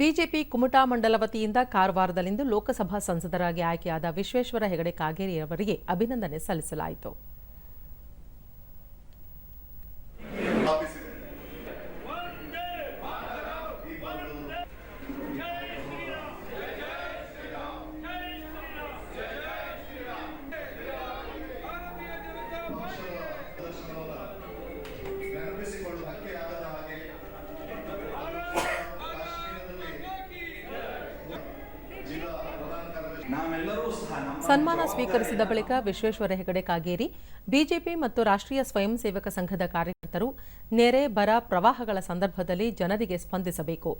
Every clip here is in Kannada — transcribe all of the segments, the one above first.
ಬಿಜೆಪಿ ಕುಮಟಾ ಮಂಡಲ ವತಿಯಿಂದ ಕಾರವಾರದಲ್ಲಿಂದು ಲೋಕಸಭಾ ಸಂಸದರಾಗಿ ಆಯ್ಕೆಯಾದ ವಿಶ್ವೇಶ್ವರ ಹೆಗಡೆ ಕಾಗೇರಿ ಅವರಿಗೆ ಅಭಿನಂದನೆ ಸಲ್ಲಿಸಲಾಯಿತು. ಸನ್ಮಾನ ಸ್ವೀಕರಿಸಿದ ಬಳಿಕ ವಿಶ್ವೇಶ್ವರ ಹೆಗಡೆ ಕಾಗೇರಿ ಬಿಜೆಪಿ ಮತ್ತು ರಾಷ್ಟ್ರೀಯ ಸ್ವಯಂ ಸೇವಕ ಸಂಘದ ಕಾರ್ಯಕರ್ತರು ನೆರೆ ಬರ ಪ್ರವಾಹಗಳ ಸಂದರ್ಭದಲ್ಲಿ ಜನರಿಗೆ ಸ್ಪಂದಿಸಬೇಕು.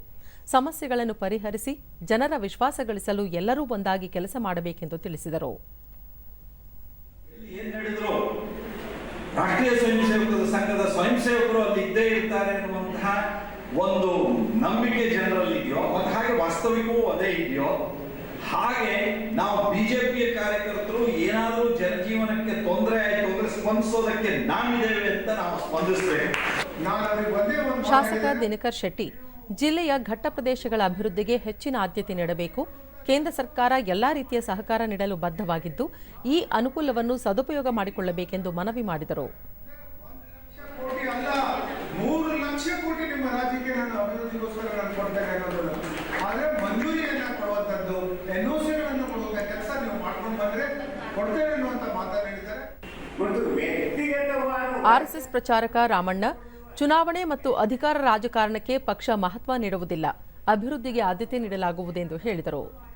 ಸಮಸ್ಯೆಗಳನ್ನು ಪರಿಹರಿಸಿ ಜನರ ವಿಶ್ವಾಸ ಗಳಿಸಲು ಎಲ್ಲರೂ ಒಂದಾಗಿ ಕೆಲಸ ಮಾಡಬೇಕೆಂದು ತಿಳಿಸಿದರು. ರಾಷ್ಟ್ರೀಯ ಸ್ವಯಂ ಸೇವಕರ ಸಂಘದ ಸ್ವಯಂ ಸೇವಕರು ಅಲ್ಲಿ ಇದ್ದೇ ಇರ್ತಾರೆ ಅನ್ನುವಂತಹ ಒಂದು ನಂಬಿಕೆ ಜನರಲ್ಲಿ ಇದೆಯೋ? ಮತ್ತು ಹಾಗೆ ವಾಸ್ತವಿಕವೂ ಅದೇ ಇದೆಯೋ? ಹಾಗೆ ನಾವು ಬಿಜೆಪಿಯ ಕಾರ್ಯಕರ್ತರು ಏನಾದರೂ ಜನಜೀವನಕ್ಕೆ ತೊಂದರೆ ಆಯಿತು ಅಂದ್ರೆ ಸ್ಪಂದಿಸೋದಕ್ಕೆ ನಾವಿದ್ದೇವೆ ಅಂತ ನಾವು ಸ್ಪಂದಿಸ್ತೇವೆ ಶಾಸಕ. ದಿನಕರ್ ಶೆಟ್ಟಿ ಜಿಲ್ಲೆಯ ಘಟ್ಟ ಪ್ರದೇಶಗಳ ಅಭಿವೃದ್ಧಿಗೆ ಹೆಚ್ಚಿನ ಆದ್ಯತೆ ನೀಡಬೇಕು. ಕೇಂದ್ರ ಸರ್ಕಾರ ಎಲ್ಲಾ ರೀತಿಯ ಸಹಕಾರ ನೀಡಲು ಬದ್ಧವಾಗಿದ್ದು ಈ ಅನುಕೂಲವನ್ನು ಸದುಪಯೋಗ ಮಾಡಿಕೊಳ್ಳಬೇಕೆಂದು ಮನವಿ ಮಾಡಿದರು. ಕೋಟಿ ಅಲ್ಲ ಮೂರು ಲಕ್ಷ ಕೋಟಿ ನಿಮ್ಮ ರಾಜ್ಯಕ್ಕೆ ನಾನು ಅಭಿವೃದ್ಧಿಗೋಸ್ಕರ ನಾನು ಕೊಡ್ತೇನೆ ಅನ್ನೋದಲ್ಲ ಅನ್ನುವಂಥ ಮಾತನ್ನು ಹೇಳಿದ್ದಾರೆ. ಆರ್ಎಸ್ಎಸ್ ಪ್ರಚಾರಕ ರಾಮಣ್ಣ ಚುನಾವಣೆ ಮತ್ತು ಅಧಿಕಾರ ರಾಜಕಾರಣಕ್ಕೆ ಪಕ್ಷ ಮಹತ್ವ ನೀಡುವುದಿಲ್ಲ ಅಭಿವೃದ್ಧಿಗೆ ಆದ್ಯತೆ ನೀಡಲಾಗುವುದೆಂದು ಹೇಳಿದರು.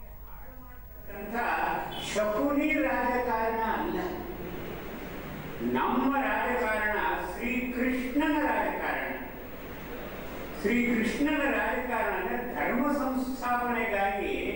ಶಕುನಿ ರಾಜಕಾರಣ ಅಲ್ಲ. ನಮ್ಮ ರಾಜಕಾರಣ ಶ್ರೀಕೃಷ್ಣನ ರಾಜಕಾರಣ. ಶ್ರೀಕೃಷ್ಣನ ರಾಜಕಾರಣ ಅಂದ್ರೆ ಧರ್ಮ ಸಂಸ್ಥಾಪನೆಗಾಗಿ